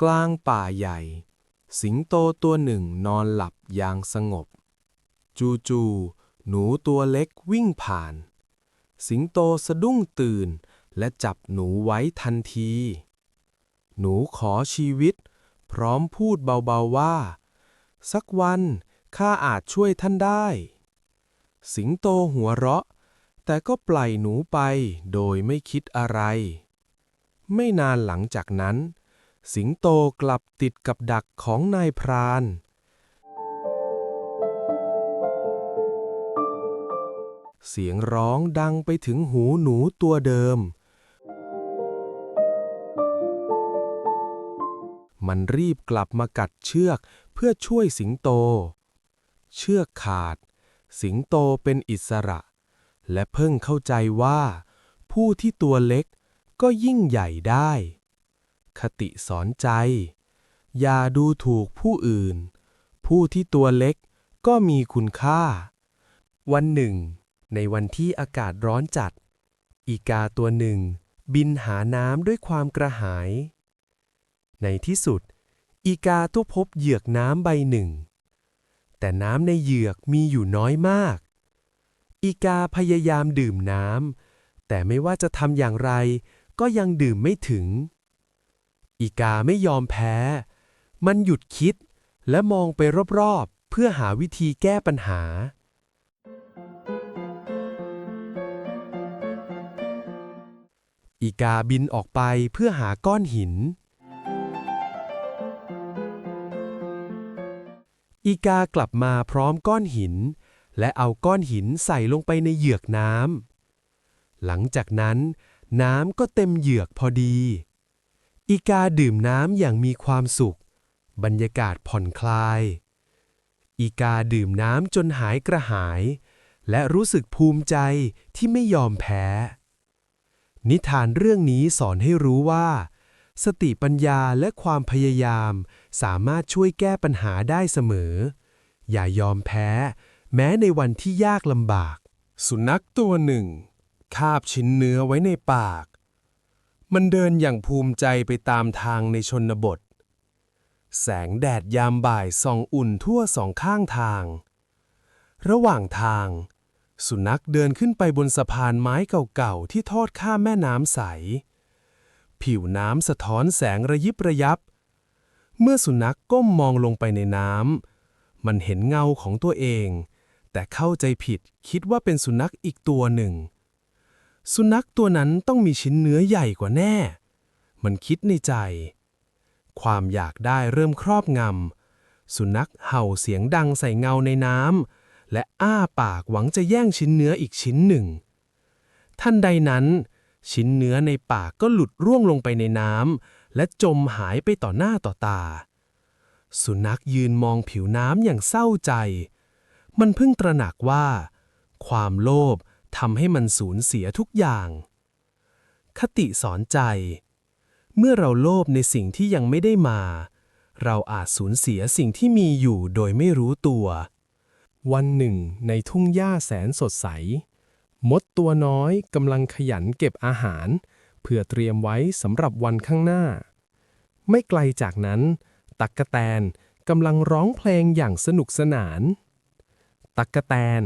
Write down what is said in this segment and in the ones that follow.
กลางป่าใหญ่ สิงโตตัวหนึ่งนอนหลับอย่างสงบ จู่ๆหนูตัวเล็กวิ่งผ่าน สิงโตสะดุ้งตื่นและจับหนูไว้ทันที หนูขอชีวิต พร้อมพูดเบาๆว่า สักวันข้าอาจช่วยท่านได้ สิงโตหัวเราะ แต่ก็ปล่อยหนูไปโดยไม่คิดอะไร ไม่นานหลังจากนั้น สิงโตกลับติดกับดักของนายพราน เสียงร้องดังไปถึงหูหนูตัวเดิม มันรีบกลับมากัดเชือกเพื่อช่วยสิงโต เชือกขาด สิงโตเป็นอิสระ และเพิ่งเข้าใจว่า ผู้ที่ตัวเล็กก็ยิ่งใหญ่ได้ คติสอนใจ อย่าดูถูกผู้อื่น ผู้ที่ตัวเล็กก็มีคุณค่า วันหนึ่ง ในวันที่อากาศร้อนจัด อีกาตัวหนึ่ง บินหาน้ำด้วยความกระหาย ในที่สุด อีกาก็พบเหยือกน้ำใบหนึ่ง แต่น้ำในเหยือกมีอยู่น้อยมาก อีกาพยายามดื่มน้ำแต่ไม่ว่าจะทำอย่างไรก็ยังดื่มไม่ถึง อีกาไม่ยอมแพ้ มันหยุดคิดและมองไปรอบๆ เพื่อหาวิธีแก้ปัญหา อีกาบินออกไปเพื่อหาก้อนหิน อีกากลับมาพร้อมก้อนหิน และเอาก้อนหินใส่ลงไปในเหยือกน้ำหลังจากนั้นน้ำก็เต็มเหยือกพอดี อีกาดื่มน้ำอย่างมีความสุข บรรยากาศผ่อนคลาย อีกาดื่มน้ำจนหายกระหาย และรู้สึกภูมิใจที่ไม่ยอมแพ้ นิทานเรื่องนี้สอนให้รู้ว่า สติปัญญาและความพยายามสามารถช่วยแก้ปัญหาได้เสมอ อย่ายอมแพ้ แม้ในวันที่ยากลำบาก สุนัขตัวหนึ่ง คาบชิ้นเนื้อไว้ในปาก มันเดินอย่างภูมิใจไปตามทางในชนบท แสงแดดยามบ่ายส่องอุ่นทั่วสองข้างทาง ระหว่างทาง สุนัขเดินขึ้นไปบนสะพานไม้เก่าๆ ที่ทอดข้ามแม่น้ำใส ผิวน้ำสะท้อนแสงระยิบระยับ เมื่อสุนัขกก้มมองลงไปในน้ำ มันเห็นเงาของตัวเอง แต่เข้าใจผิดคิดว่าเป็นสุนัขอีกตัวหนึ่ง สุนัขตัวนั้นต้องมีชิ้นเนื้อใหญ่กว่าแน่ มันคิดในใจ ความอยากได้เริ่มครอบงำ สุนัขเห่าเสียงดังใส่เงาในน้ำ และอ้าปากหวังจะแย่งชิ้นเนื้ออีกชิ้นหนึ่งทันใดนั้น ชิ้นเนื้อในปากก็หลุดร่วงลงไปในน้ำ และจมหายไปต่อหน้าต่อตา สุนัขยืนมองผิวน้ำอย่างเศร้าใจ มันเพิ่งตระหนักว่า ความโลภ ทำให้มันสูญเสียทุกอย่าง คติสอนใจ เมื่อเราโลภในสิ่งที่ยังไม่ได้มา เราอาจสูญเสียสิ่งที่มีอยู่โดยไม่รู้ตัว วันหนึ่ง ในทุ่งหญ้าแสนสดใส มดตัวน้อยกำลังขยันเก็บอาหาร เพื่อเตรียมไว้สำหรับวันข้างหน้า ไม่ไกลจากนั้น ตักกะแตนกำลังร้องเพลงอย่างสนุกสนาน ตักกะแตน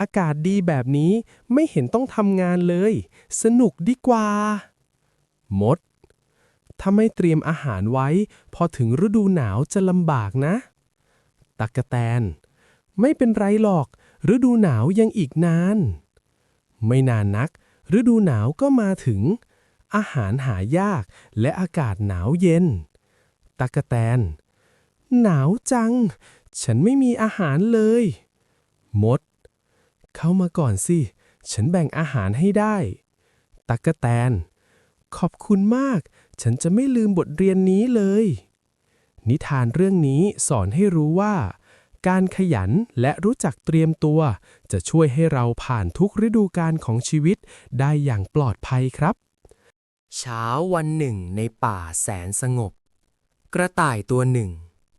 อากาศดีแบบนี้ไม่เห็นต้องทำงานเลย สนุกดีกว่า มด ถ้าไม่เตรียมอาหารไว้ พอถึงฤดูหนาวจะลำบากนะตักกะแตน ไม่เป็นไรหรอก ฤดูหนาวยังอีกนาน ไม่นานนัก ฤดูหนาวก็มาถึง อาหารหายากและอากาศหนาวเย็นตักกะแตน หนาวจัง ฉันไม่มีอาหารเลย มด เข้ามาก่อนสิ ฉันแบ่งอาหารให้ได้ ตักกะแตน ขอบคุณมาก ฉันจะไม่ลืมบทเรียนนี้เลย นิทานเรื่องนี้สอนให้รู้ว่า การขยันและรู้จักเตรียมตัว จะช่วยให้เราผ่านทุกฤดูกาลของชีวิตได้อย่างปลอดภัยครับ เช้าวันหนึ่งในป่าแสนสงบ กระต่ายตัวหนึ่ง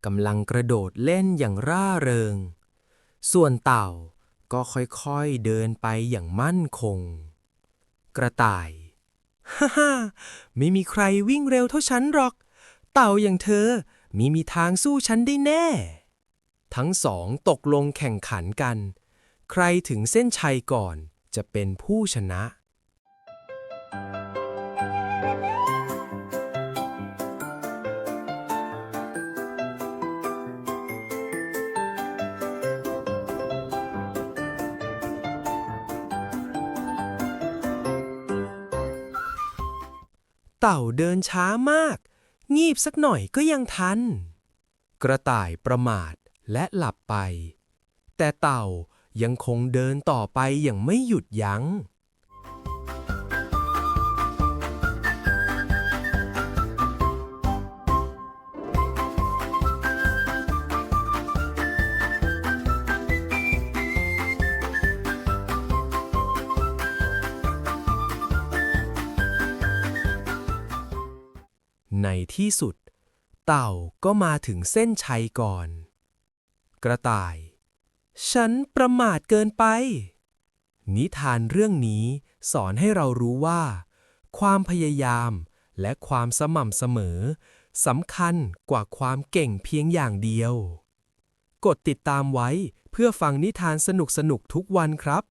กำลังกระโดดเล่นอย่างร่าเริง ส่วนเต่า ก็ค่อยๆเดินไปอย่างมั่นคง กระต่าย ฮ่าฮ่าไม่มีใครวิ่งเร็วเท่าฉันหรอก เต่าอย่างเธอมีมีทางสู้ฉันได้แน่ ทั้งสองตกลงแข่งขันกัน ใครถึงเส้นชัยก่อนจะเป็นผู้ชนะ เต่าเดินช้ามาก งีบสักหน่อยก็ยังทัน กระต่ายประมาทและหลับไป แต่เต่ายังคงเดินต่อไปอย่างไม่หยุดยัง้ง ในที่สุด เต่าก็มาถึงเส้นชัยก่อน กระต่าย ฉันประมาทเกินไป นิทานเรื่องนี้สอนให้เรารู้ว่า ความพยายามและความสม่ำเสมอสำคัญกว่าความเก่งเพียงอย่างเดียว กดติดตามไว้เพื่อฟังนิทานสนุกๆทุกวันครับ